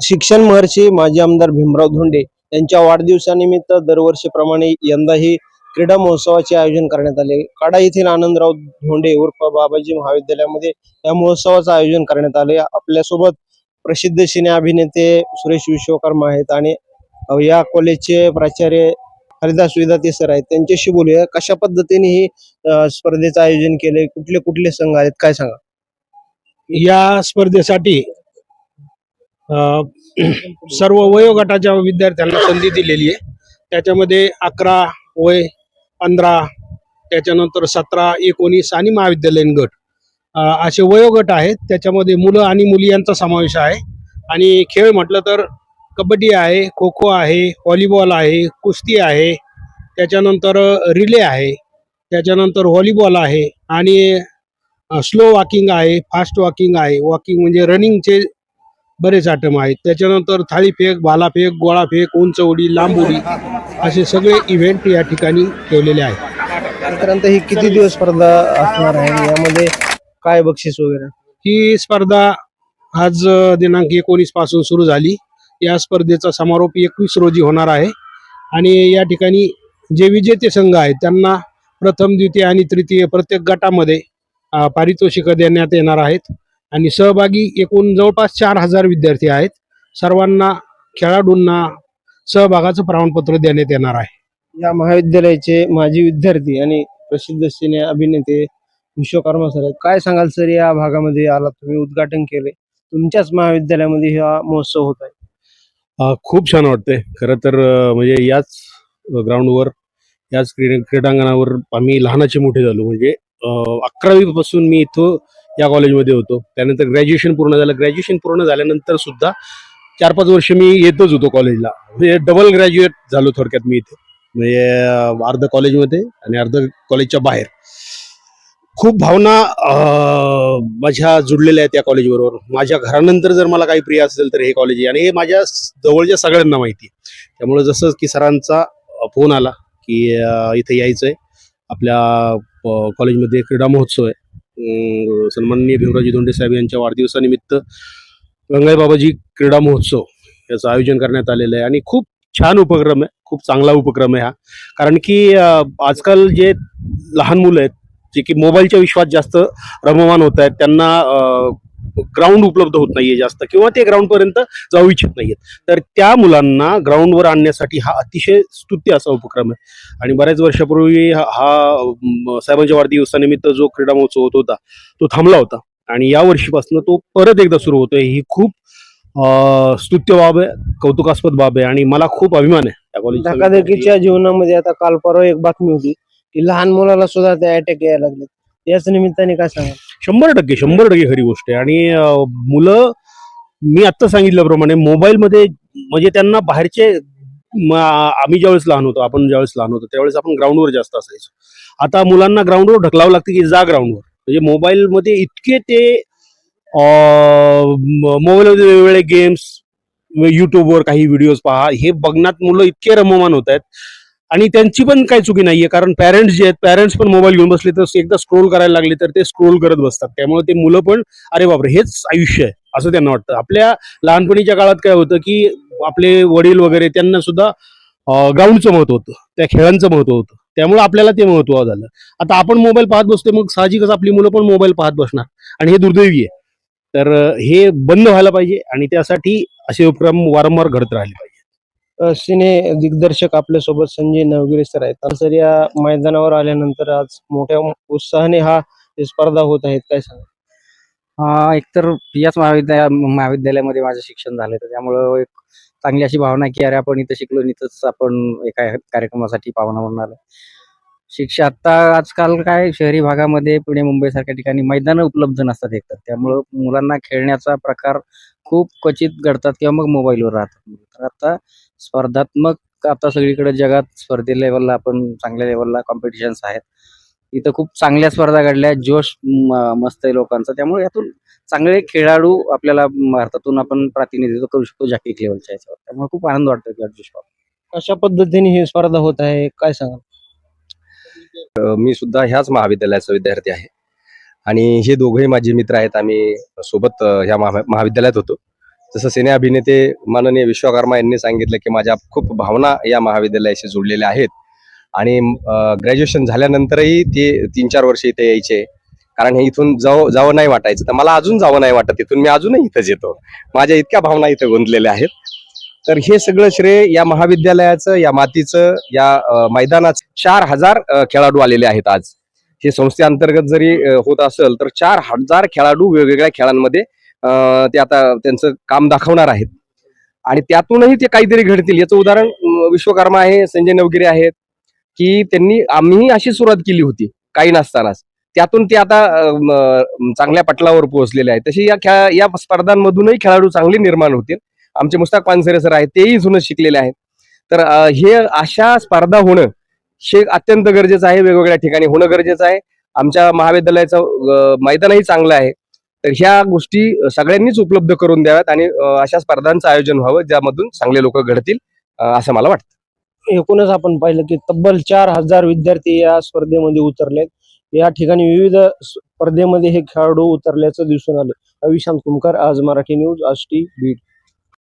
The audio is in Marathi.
शिक्षण महर्षी माजी आमदार भीमराव धोंडे यांच्या वाढदिवसानिमित्त दरवर्षीप्रमाणे यंदाही क्रीडा महोत्सवाचे आयोजन करण्यात आले. काडा येथील आनंदराव धोंडे उर्फ बाबाजी महाविद्यालयामध्ये या महोत्सवाचं आयोजन करण्यात आले. आपल्यासोबत प्रसिद्ध सिने अभिनेते सुरेश विश्वकर्मा आहेत आणि या कॉलेजचे प्राचार्य हरिदास विदाते सर आहेत. त्यांच्याशी बोलूया. कशा पद्धतीने ही स्पर्धेचं आयोजन केले कुठले कुठले संघ आहेत? काय सांगा? या स्पर्धेसाठी सर्व वयोगटाच्या विद्यार्थ्यांना संधी दिलेली आहे. त्याच्यामध्ये अकरा वय पंधरा त्याच्यानंतर सतरा एकोणीस आणि महाविद्यालयीन गट. असे वयोगट आहेत. त्याच्यामध्ये मुलं आणि मुली यांचा समावेश आहे. आणि खेळ म्हटलं तर कबड्डी आहे खो खो आहे व्हॉलीबॉल आहे कुस्ती आहे. त्याच्यानंतर रिले आहे. त्याच्यानंतर व्हॉलीबॉल आहे. आणि स्लो वॉकिंग आहे फास्ट वॉकिंग आहे. वॉकिंग म्हणजे रनिंगचे बरेच आयटम आहेत. त्याच्यानंतर थाळीफेक भालाफेक गोळाफेक उंच उडी लांब उडी असे सगळे इव्हेंट या ठिकाणी ठेवलेले आहेत. साधारणत ही किती दिवस स्पर्धा असणार आहे? यामध्ये काय बक्षीस वगैरे? ही स्पर्धा आज दिनांक एकोणीसपासून सुरू झाली. या स्पर्धेचा समारोप एकवीस रोजी होणार आहे. आणि या ठिकाणी जे विजेते संघ आहेत त्यांना प्रथम द्वितीय आणि तृतीय प्रत्येक गटामध्ये अ, पारितोषिकं देण्यात येणार आहेत. आणि सहभागी एकूण जवळपास चार हजार विद्यार्थी आहेत. सर्वांना खेळाडूंना सहभागाचं प्रमाणपत्र देण्यात येणार आहे. या महाविद्यालयाचे माजी विद्यार्थी आणि प्रसिद्ध सिने अभिनेते विश्वकर्मा सर काय सांगाल सर या भागामध्ये आला तुम्ही उद्घाटन केले? तुमच्याच महाविद्यालयामध्ये हा महोत्सव होत आहे. खूप छान वाटतंय. खरं तर म्हणजे याच ग्राउंडवर याच क्रीडा क्रीडांगणावर आम्ही लहानाचे मोठे झालो. म्हणजे अकरावी पासून मी इथं या कॉलेजमध्ये होतो. त्यानंतर ग्रॅज्युएशन पूर्ण झालं. ग्रॅज्युएशन पूर्ण झाल्यानंतर सुद्धा चार पाच वर्ष मी येतच होतो कॉलेजला म्हणजे डबल ग्रॅज्युएट झालो थोडक्यात मी इथे. म्हणजे अर्ध कॉलेजमध्ये आणि अर्ध कॉलेजच्या बाहेर. खूप भावना माझ्या जुडलेल्या आहेत या कॉलेजबरोबर माझ्या घरानंतर जर मला काही प्रिय असेल तर हे कॉलेज आहे. आणि हे माझ्या जवळच्या सगळ्यांना माहिती आहे. त्यामुळे जसं की सरांचा फोन आला की इथे यायचं आहे आपल्या कॉलेजमध्ये क्रीडा महोत्सव आहे. सन्माननीय भीमराजी धोंडे साहेब यांच्या वाढदिवसानिमित्त गंगाई बाबाजी क्रीडा महोत्सव याचं आयोजन करण्यात आलेलं आहे. आणि खूप छान उपक्रम आहे. खूप चांगला उपक्रम आहे हा. कारण की आजकाल जे लहान मुलं आहेत जे की मोबाईलच्या विश्वात जास्त रममान होत आहेत त्यांना ग्राउंड उपलब्ध होत नाहीये जास्त किंवा ते ग्राउंडपर्यंत जाऊ इच्छित नाहीयेत. तर त्या मुलांना ग्राउंडवर आणण्यासाठी हा अतिशय स्तुत्य असा उपक्रम आहे. आणि बऱ्याच वर्षापूर्वी हा साहेबांच्या वाढदिवसानिमित्त जो क्रीडा महोत्सव होत होता तो थांबला होता. आणि या वर्षीपासून तो परत एकदा सुरू होतोय. ही खूप स्तुत्य बाब आहे कौतुकास्पद बाब आहे आणि मला खूप अभिमान आहे त्या कॉलेजचा धकाधकीच्या जीवनामध्ये आता काल परवा एक बातमी होती की लहान मुलाला सुद्धा ते अटॅक यायला लागले याच निमित्ताने काय सांगा शंभर टक्के शंभर टक्के खरी गोष्ट आहे. आणि मुलं मी आत्ता सांगितल्याप्रमाणे मोबाईलमध्ये म्हणजे त्यांना बाहेरचे आम्ही ज्यावेळेस लहान होतो आपण ज्यावेळेस लहान होतो त्यावेळेस आपण ग्राउंडवर जास्त असायचो. आता मुलांना ग्राउंडवर ढकलावं लागतं की जा ग्राउंडवर. म्हणजे मोबाईलमध्ये इतके ते मोबाईलमध्ये वेगवेगळे गेम्स युट्यूबवर काही व्हिडिओज पहा हे बघण्यात मुलं इतके रममान होत आहेत. आणि त्यांची पण काही चुकी नाहीये कारण पॅरेंट्स जे आहेत पॅरेंट्स पण मोबाईल घेऊन बसले तर एकदा स्क्रोल करायला लागले तर ते स्क्रोल करत बसतात. त्यामुळे ते मुलं पण अरे बापरे हेच आयुष्य आहे असं त्यांना वाटतं. आपल्या लहानपणीच्या काळात काय होतं की आपले वडील वगैरे त्यांना सुद्धा ग्राउंडचं महत्त्व होतं त्या खेळांचं महत्त्व होतं. त्यामुळे आपल्याला ते महत्त्व झालं आता आपण मोबाईल पाहत बसतो मग साहजिकच आपली मुलं पण मोबाईल पाहत बसणार. आणि हे दुर्दैवी आहे. तर हे बंद व्हायला पाहिजे आणि त्यासाठी असे उपक्रम वारंवार घडत राहिले पाहिजे. सिने दिग्दर्शक आपल्यासोबत संजय नवगिरे सर आहेत. तर सर या मैदानावर आल्यानंतर आज मोठ्या उत्साहाने हा स्पर्धा होत आहेत. काय सांगा हा एकतर याच महाविद्या महाविद्यालयामध्ये माझं शिक्षण झालं तर त्यामुळं एक चांगली अशी भावना की अरे आपण इथं शिकलो इथंच आपण एका कार्यक्रमासाठी पाहुणा म्हणून आलो. शिक्षा. आता आजकाल काय शहरी भागामध्ये पुणे मुंबई सारख्या ठिकाणी मैदानं उपलब्ध नसतात एकतर. त्यामुळं मुलांना खेळण्याचा प्रकार खूप क्वचित घडतात किंवा मग मोबाईलवर राहतात. तर आता स्पर्धात्मक आता सगळीकडे जगात स्पर्धे लेवलला आपण चांगल्या लेवलला कॉम्पिटिशन्स आहेत. इथं खूप चांगल्या स्पर्धा घडल्या. आहेत जोश म- मस्त आहे लोकांचा. त्यामुळे यातून चांगले खेळाडू आपल्याला भारतातून आपण प्रतिनिधित्व करू शकतो जागतिक लेवलच्या याच्यावर. त्यामुळे खूप आनंद वाटतो जोश कशा पद्धतीने ही स्पर्धा होत आहे? काय सांगा मी सुद्धा ह्याच महाविद्यालयाचा विद्यार्थी आहे. आणि हे दोघंही माझे मित्र आहेत. आम्ही सोबत ह्या महा- महाविद्यालयात होतो. जसं सिने अभिनेते माननीय विश्वकर्मा यांनी सांगितलं की माझ्या खूप भावना या महाविद्यालयाशी जोडलेल्या आहेत. आणि ग्रॅज्युएशन झाल्यानंतरही ते तीन चार वर्ष इथे यायचे. कारण हे इथून जावं जावं नाही वाटायचं. तर मला अजून जावं नाही वाटत इथून. मी अजूनही इथंच येतो. माझ्या इतक्या भावना इथं गुंतलेल्या आहेत. तर हे सगळं श्रेय या महाविद्यालयाचं या मातीचं या मैदानाचं चार हजार खेळाडू आलेले आहेत आज. हे संस्थेअंतर्गत जरी होत असेल तर चार हजार खेळाडू वेगवेगळ्या खेळांमध्ये ते आता त्यांचं काम दाखवणार आहेत. आणि त्यातूनही ते काहीतरी घडतील. याचं उदाहरण विश्वकर्मा आहे संजय नवगिरे आहेत की त्यांनी आम्हीही अशी सुरुवात केली होती काही नसतानाच. त्यातून ते आता चांगल्या पटलावर पोहोचलेले आहेत. तशी या खेळा या स्पर्धांमधूनही खेळाडू चांगले निर्माण होतील. आमचे मुस्ताक पानसरे सर आहेत तेही जुनं शिकलेले आहेत. तर हे अशा स्पर्धा होणं हे अत्यंत गरजेचं आहे वेगवेगळ्या ठिकाणी होणं गरजेचं आहे. आमच्या महाविद्यालयाचं मैदानही चांगलं आहे. तर ह्या गोष्टी सगळ्यांनीच उपलब्ध करून द्याव्यात आणि अशा स्पर्धांचं आयोजन व्हावं ज्यामधून चांगले लोक घडतील असं मला वाटतं. एकूणच आपण पाहिलं की तब्बल चार हजार विद्यार्थी या स्पर्धेमध्ये उतरलेत. या ठिकाणी विविध स्पर्धेमध्ये हे खेळाडू उतरल्याचं दिसून आलं. अविशांत कुमकर आज मराठी न्यूज आष्टी बीड.